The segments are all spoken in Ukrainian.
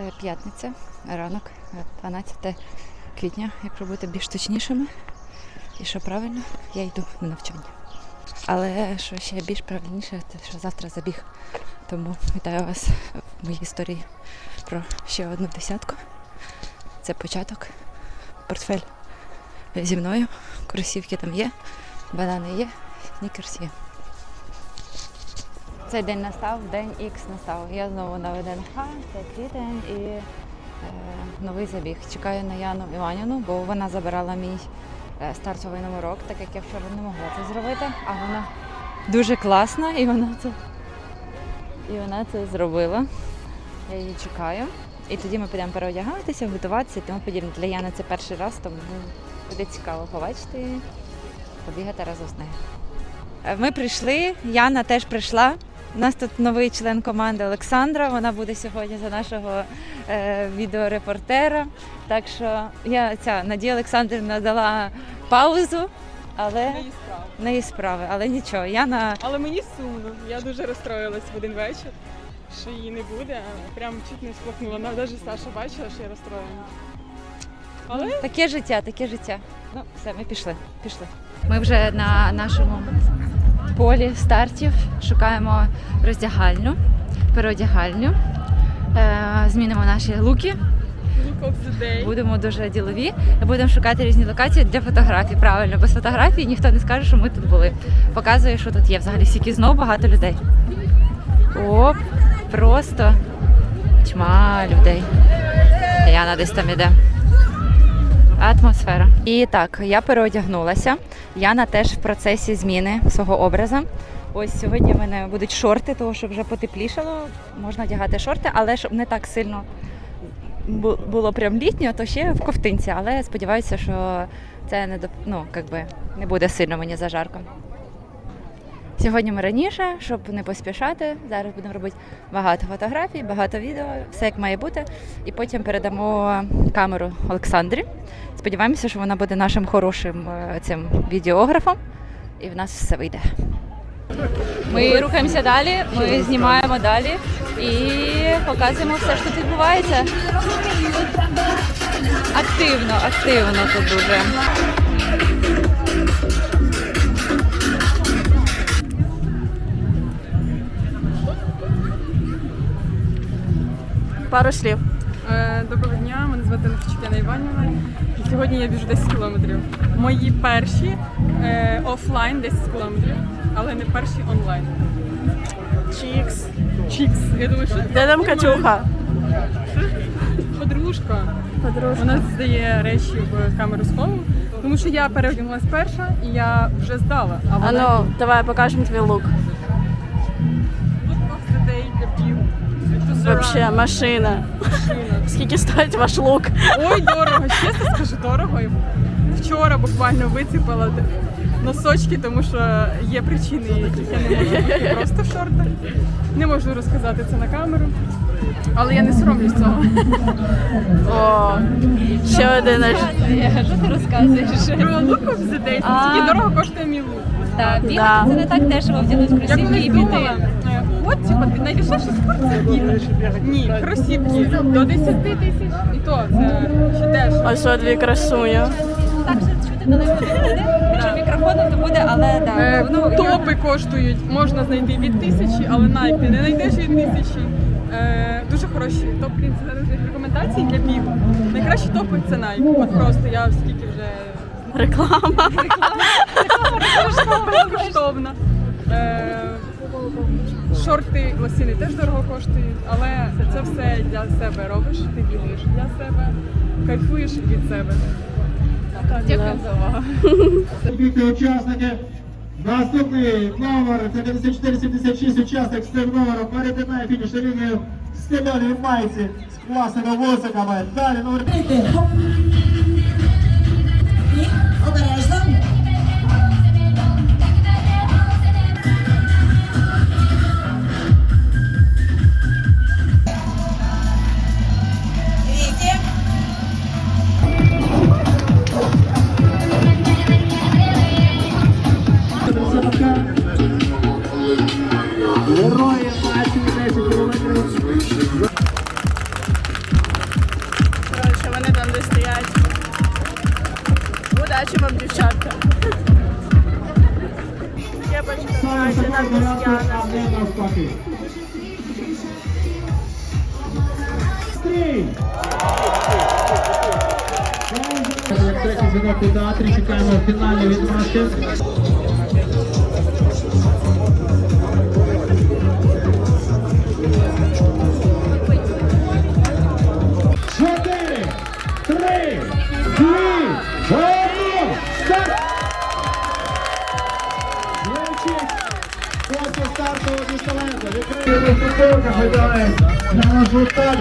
Е, П'ятниця, ранок, е, 12 квітня, якщо бути більш точнішими. І що правильно, я йду на навчання. Але що ще більш правильніше, це що завтра забіг. Тому вітаю вас в моїй історії про ще одну десятку. Це початок. Портфель зі мною. Кросівки там є, банани є, снікерс є. Цей день настав, день X настав. Я знову на ВДНХ, це квітень і е, новий забіг. Чекаю на Яну Іванівну, бо вона забирала мій е, стартовий номерок, так як я вчора не могла це зробити. А вона дуже класна і вона це, і вона це зробила. Я її чекаю. І тоді ми підемо переодягатися, готуватися тому подібне. Для Яни це перший раз, тому буде цікаво побачити побігати разом з нею. Е, Ми прийшли, Яна теж прийшла. У нас тут новий член команди Олександра. Вона буде сьогодні за нашого е, відеорепортера. Так що я ця Надія Олександрівна дала паузу, але Мої справи. неї справи. Але нічого, Яна Але мені сумно. Я дуже розстроїлась в один вечір, що її не буде. Прям чуть не сплакнула. Навіть Саша бачила, що я розстроєна. Але таке життя, таке життя. Ну, все, ми пішли. Пішли. Ми вже на нашому полі стартів шукаємо роздягальню, переодягальню. Е, змінимо наші луки. Будемо дуже ділові. Будемо шукати різні локації для фотографій. Правильно, без фотографій ніхто не скаже, що ми тут були. Показує, що тут є взагалі стільки знов багато людей. Оп, просто тьма людей. Яна десь там іде. Атмосфера. І так, я переодягнулася. Яна теж в процесі зміни свого образу. Ось сьогодні в мене будуть шорти, тому що вже потеплішало. Можна одягати шорти, але щоб не так сильно було прям літньо, то ще в ковтинці. Але сподіваюся, що це не ну, би, не буде сильно мені зажарко. Сьогодні ми раніше, щоб не поспішати. Зараз будемо робити багато фотографій, багато відео, все як має бути. І потім передамо камеру Олександрі. Сподіваємося, що вона буде нашим хорошим е, цим відеографом, і в нас все вийде. Ми рухаємося далі, ми знімаємо далі і показуємо все, що тут відбувається. Активно, активно тут дуже. Пару слів. Е, Доброго дня, мене звати Невчукяна Іванівна. І сьогодні я біжу 10 кілометрів. Мої перші е, офлайн 10 кілометрів, але не перші онлайн. Чікс. Чікс. Я думаю, що Де там Катюха? подружка. Подружка. Вона здає речі в камеру схову, тому що я переодягнулася перша і я вже здала. А вона ну, давай покажемо твій лук. Вообще, машина. Скільки стоїть ваш лук? Ой, дорого, чесно скажу, дорого. Вчора буквально виціпала носочки, тому що є причини, яких я не можу бути просто в шортах. Не можу розказати це на камеру. Але я не соромлюсь цього. О, ще один наш. Що ти розказуєш? Про of the скільки дорого коштує мій лук. Так, Да. бігати це не так дешево вдягнути кросівки і піти. е, от типа найдешевше спорт бігати. Ні, кросівки до 10 тисяч. І то це ще дешево. Ось о, дві красуні. Так, що чути далеко не буде. Якщо мікрофоном, то буде, але Е, так. Ну, Топи коштують, можна знайти від тисячі, але Nike не знайдеш від тисячі. Е, дуже хороші топ зараз рекомендації для бігу. Найкращі топи це Nike. От просто я скільки вже Реклама. безкоштовна. Е, шорти лосіни теж дорого коштують, але це все для себе робиш. Ти бігаєш для себе, кайфуєш від себе. Дякую за увагу. Учасники. Наступний номер це 5476 учасник з цим номером перетинає фінішну лінію в стильовій майці з класними вусиками. Далі номер порядку, а не навпаки. Стрій! Як третій дзвінок у театрі, чекаємо фінальної відмашки. Чотири,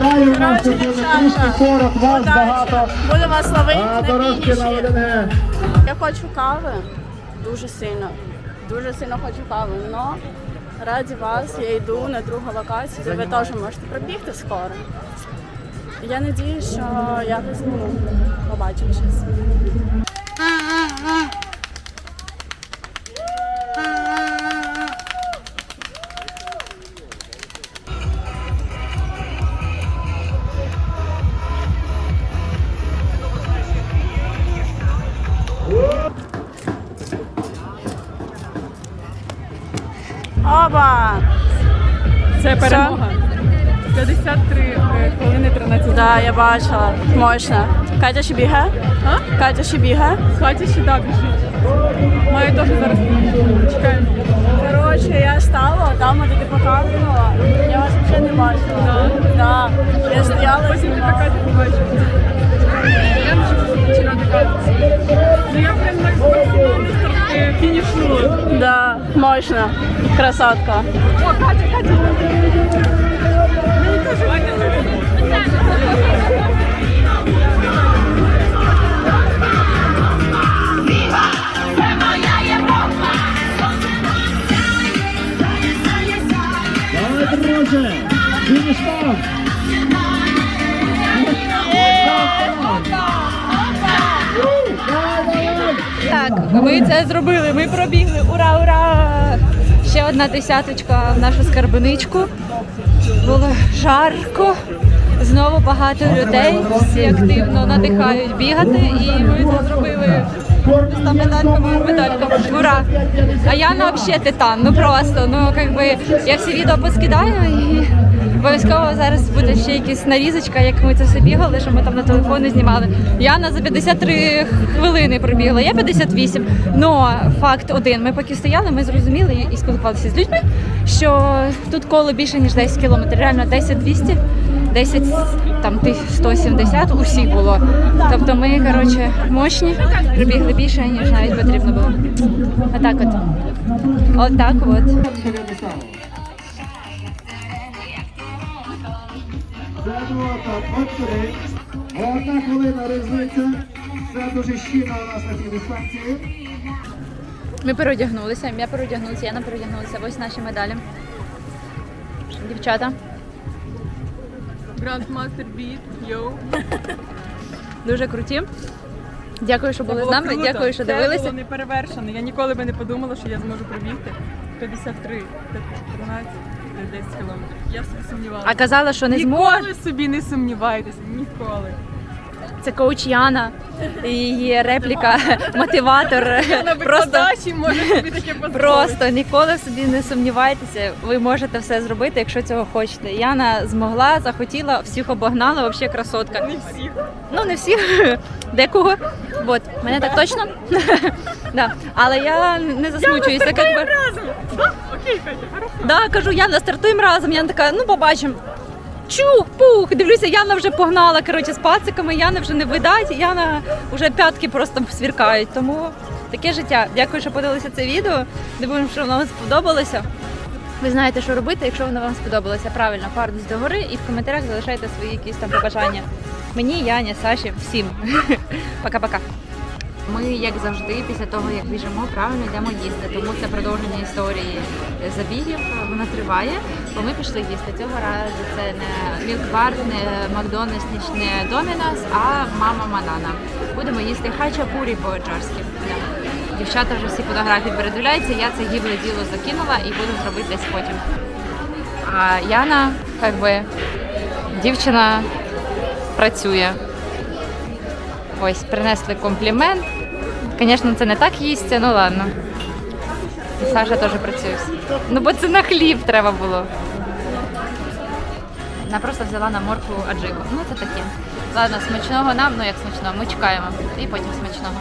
Далі у нас трішки корот, вас багато. Буду вас ловити на дорожки на фініші. Я хочу кави. Дуже сильно. Дуже сильно хочу кави. Но раді вас я йду на другу локацію, де ви теж можете пробігти скоро. Я надіюсь, що я візьму. Побачимо щось. Це перемога. 53 е, хвилини 13 Да, я бачила. Мощно. Катя ще бігає? А? Катя ще бігає? Катя ще да, біжить. Маю теж зараз чекаємо. Коротше, я стала, там де ти показувала. Я вас взагалі не бачила. Да. Я стояла Потім така Катя побачила. Мощно. Красотка. О, Катя, Катя. Давай, друже! Фініш ми це зробили. Ми пробігли. Ура, ура! Ще одна десяточка в нашу скарбничку. Було жарко. Знову багато людей. Всі активно надихають бігати, і ми це зробили. З медальками, медальками. Ура! А Яна взагалі титан. Ну просто, ну якби я всі відео поскидаю і обов'язково зараз буде ще якась нарізочка, як ми це все бігали, що ми там на телефони знімали. Яна за 53 хвилини пробігла, я 58. Ну факт один. Ми поки стояли, ми зрозуміли і спілкувалися з людьми, що тут коло більше ніж 10 кілометрів. Реально 10-200, 10 там тих 170 усіх було. Тобто ми, коротше, мощні, пробігли більше, ніж навіть потрібно було. Отак от. Отак от. Задота, боксери. Одна хвилина різниця. Це дуже щільно у нас на цій дистанції. Ми переодягнулися, я переодягнулася, Яна переодягнулася. Ось наші медалі. Дівчата. Грандмастер біт, йоу. Дуже круті. Дякую, що були з нами. круто. Дякую, що Це дивилися. було неперевершено. Я ніколи би не подумала, що я зможу пробігти 53, 13, 10 кілометрів. Я собі сумнівалася. А казала, що не зможу. Ніколи собі не сумнівайтеся, ніколи. Це коуч Яна, її репліка, мотиватор. На Просто, викладачі може собі таке просто ніколи в собі не сумнівайтеся. Ви можете все зробити, якщо цього хочете. Яна змогла, захотіла, всіх обогнала, взагалі красотка. Не всіх. Ну, не всіх, декого. От, мене так точно. да. Але я не засмучуюся. Як би... разом. Да? Кажу, Яна, стартуємо разом. Яна така, ну побачимо. Чух, пух, дивлюся, Яна вже погнала коротше, з пациками, Яна вже не видать, Яна вже п'ятки просто свіркають. Тому таке життя. Дякую, що подивилися це відео. Дивуємо, що воно вам сподобалося. Ви знаєте, що робити, якщо воно вам сподобалося. Правильно, пардус догори і в коментарях залишайте свої якісь там побажання. Мені, Яні, Саші, всім. Пока-пока. Ми, як завжди, після того, як біжимо, правильно йдемо їсти. Тому це продовження історії забігів. Воно триває, бо ми пішли їсти. Цього разу це не мілкбар, не Макдональдс, не Домінос, а мама Манана. Будемо їсти хачапурі по-джарськи. Дівчата вже всі фотографії передивляються. Я це гібле діло закинула і буду зробити десь потім. А Яна, як би, дівчина працює. Ось принесли комплімент. Звісно, це не так їсться, ну ладно. Саша теж працює. Ну бо це на хліб треба було. Вона просто взяла на моркву аджику. Ну це таке. Ладно, смачного нам, ну як смачного, ми чекаємо. І потім смачного.